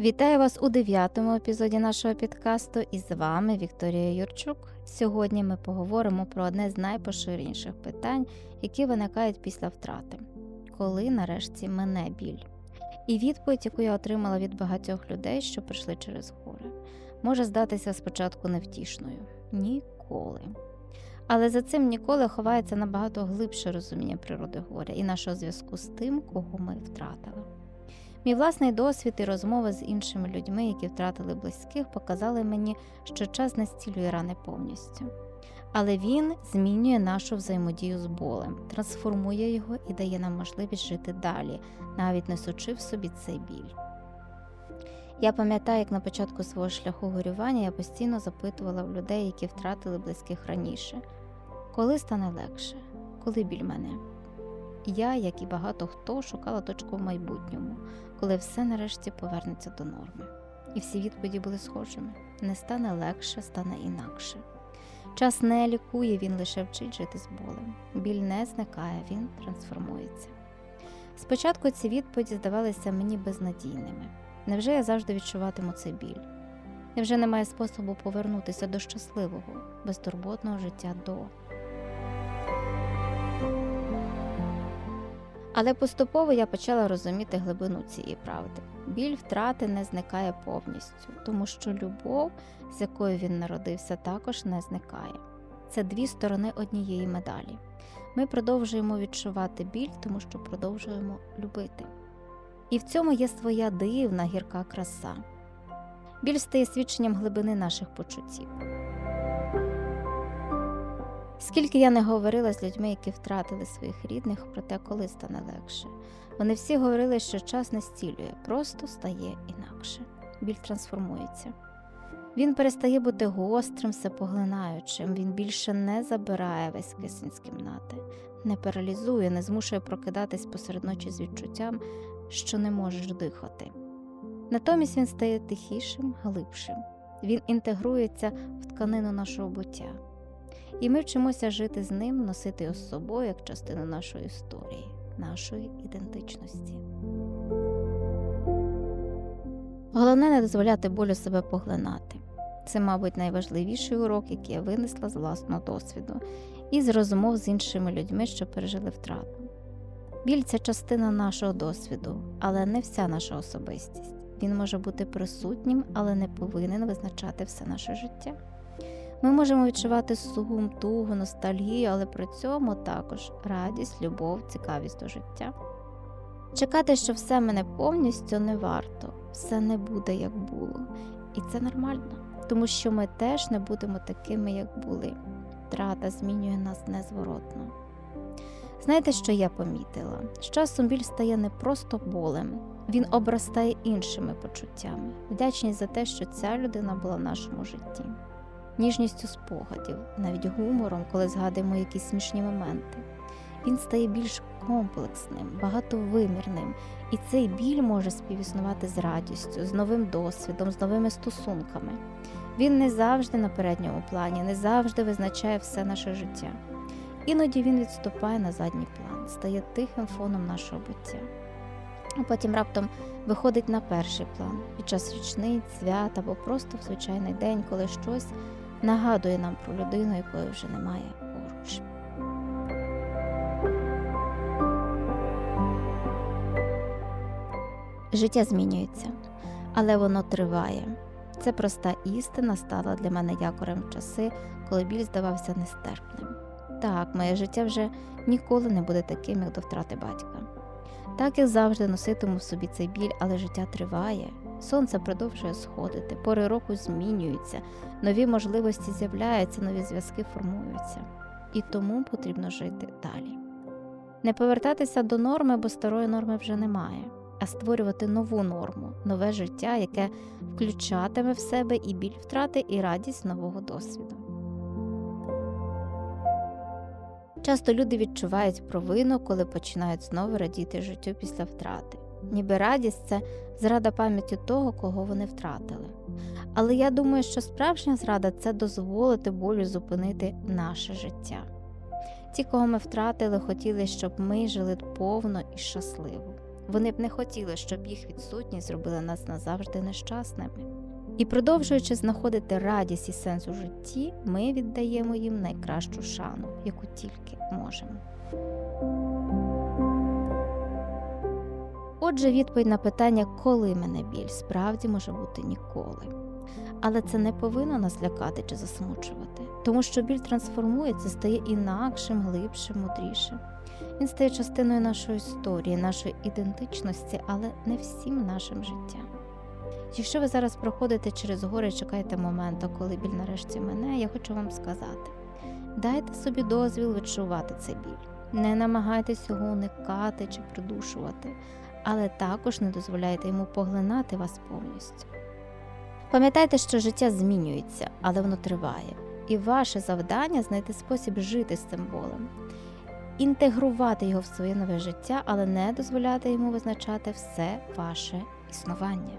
Вітаю вас у дев'ятому епізоді нашого підкасту. І з вами Вікторія Юрчук. Сьогодні ми поговоримо про одне з найпоширеніших питань, які виникають після втрати, коли нарешті мене біль. І відповідь, яку я отримала від багатьох людей, що прийшли через горе, може здатися спочатку невтішною ніколи. Але за цим ніколи ховається набагато глибше розуміння природи горя і нашого зв'язку з тим, кого ми втратили. Мій власний досвід і розмови з іншими людьми, які втратили близьких, показали мені, що час не зцілює рани повністю. Але він змінює нашу взаємодію з болем, трансформує його і дає нам можливість жити далі, навіть несучи в собі цей біль. Я пам'ятаю, як на початку свого шляху горювання я постійно запитувала в людей, які втратили близьких раніше, коли стане легше, коли біль мене. Я, як і багато хто, шукала точку в майбутньому, коли все нарешті повернеться до норми. І всі відповіді були схожими: не стане легше, стане інакше. Час не лікує, він лише вчить жити з болем. Біль не зникає, він трансформується. Спочатку ці відповіді здавалися мені безнадійними. Невже я завжди відчуватиму цей біль? Невже немає способу повернутися до щасливого, безтурботного життя до? Але поступово я почала розуміти глибину цієї правди. Біль втрати не зникає повністю, тому що любов, з якою він народився, також не зникає. Це дві сторони однієї медалі. Ми продовжуємо відчувати біль, тому що продовжуємо любити. І в цьому є своя дивна гірка краса. Біль стає свідченням глибини наших почуттів. Скільки я не говорила з людьми, які втратили своїх рідних, про те, коли стане легше. Вони всі говорили, що час не зцілює, просто стає інакше. Біль трансформується. Він перестає бути гострим, всепоглинаючим, він більше не забирає весь кисень з кімнати, не паралізує, не змушує прокидатись посеред ночі з відчуттям, що не можеш дихати. Натомість він стає тихішим, глибшим. Він інтегрується в тканину нашого буття. І ми вчимося жити з ним, носити його з собою як частину нашої історії, нашої ідентичності. Головне не дозволяти болю себе поглинати. Це, мабуть, найважливіший урок, який я винесла з власного досвіду і з розмов з іншими людьми, що пережили втрату. Біль це частина нашого досвіду, але не вся наша особистість. Він може бути присутнім, але не повинен визначати все наше життя. Ми можемо відчувати сум, тугу, ностальгію, але при цьому також радість, любов, цікавість до життя. Чекати, що все мене повністю не варто, все не буде, як було. І це нормально, тому що ми теж не будемо такими, як були. Втрата змінює нас незворотно. Знаєте, що я помітила? З часом біль стає не просто болем, він обростає іншими почуттями, вдячність за те, що ця людина була в нашому житті ніжністю спогадів, навіть гумором, коли згадуємо якісь смішні моменти. Він стає більш комплексним, багатовимірним, і цей біль може співіснувати з радістю, з новим досвідом, з новими стосунками. Він не завжди на передньому плані, не завжди визначає все наше життя. Іноді він відступає на задній план, стає тихим фоном нашого буття. А потім раптом виходить на перший план під час річниць, свят або просто в звичайний день, коли щось нагадує нам про людину, якої вже немає поруч. Життя змінюється, але воно триває. Це проста істина стала для мене якорем в часи, коли біль здавався нестерпним. Так, моє життя вже ніколи не буде таким, як до втрати батька. Так і завжди носитиму в собі цей біль, але життя триває. Сонце продовжує сходити, пори року змінюються, нові можливості з'являються, нові зв'язки формуються. І тому потрібно жити далі. Не повертатися до норми, бо старої норми вже немає, а створювати нову норму, нове життя, яке включатиме в себе і біль втрати, і радість нового досвіду. Часто люди відчувають провину, коли починають знову радіти життю після втрати. Ніби радість це зрада пам'яті того, кого вони втратили. Але я думаю, що справжня зрада це дозволити болю зупинити наше життя. Ті, кого ми втратили, хотіли, щоб ми жили повно і щасливо. Вони б не хотіли, щоб їх відсутність зробила нас назавжди нещасними. І продовжуючи знаходити радість і сенс у житті, ми віддаємо їм найкращу шану, яку тільки можемо. Отже, відповідь на питання, коли мене біль, справді може бути ніколи. Але це не повинно нас лякати чи засмучувати, тому що біль трансформується, стає інакшим, глибшим, мудрішим. Він стає частиною нашої історії, нашої ідентичності, але не всім нашим життям. Якщо ви зараз проходите через гори і чекаєте моменту, коли біль нарешті мене, я хочу вам сказати: дайте собі дозвіл відчувати цей біль. Не намагайтесь його уникати чи придушувати, але також не дозволяйте йому поглинати вас повністю. Пам'ятайте, що життя змінюється, але воно триває, і ваше завдання знайти спосіб жити з цим болем, інтегрувати його в своє нове життя, але не дозволяти йому визначати все ваше існування.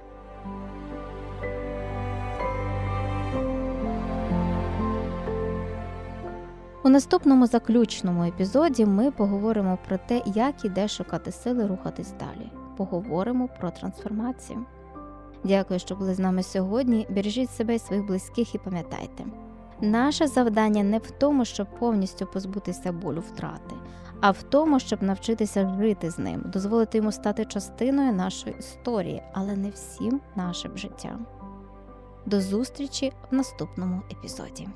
У наступному заключному епізоді ми поговоримо про те, як і де шукати сили рухатись далі. Поговоримо про трансформацію. Дякую, що були з нами сьогодні. Бережіть себе і своїх близьких і пам'ятайте, наше завдання не в тому, щоб повністю позбутися болю втрати, а в тому, щоб навчитися жити з ним, дозволити йому стати частиною нашої історії, але не всім нашим життям. До зустрічі в наступному епізоді.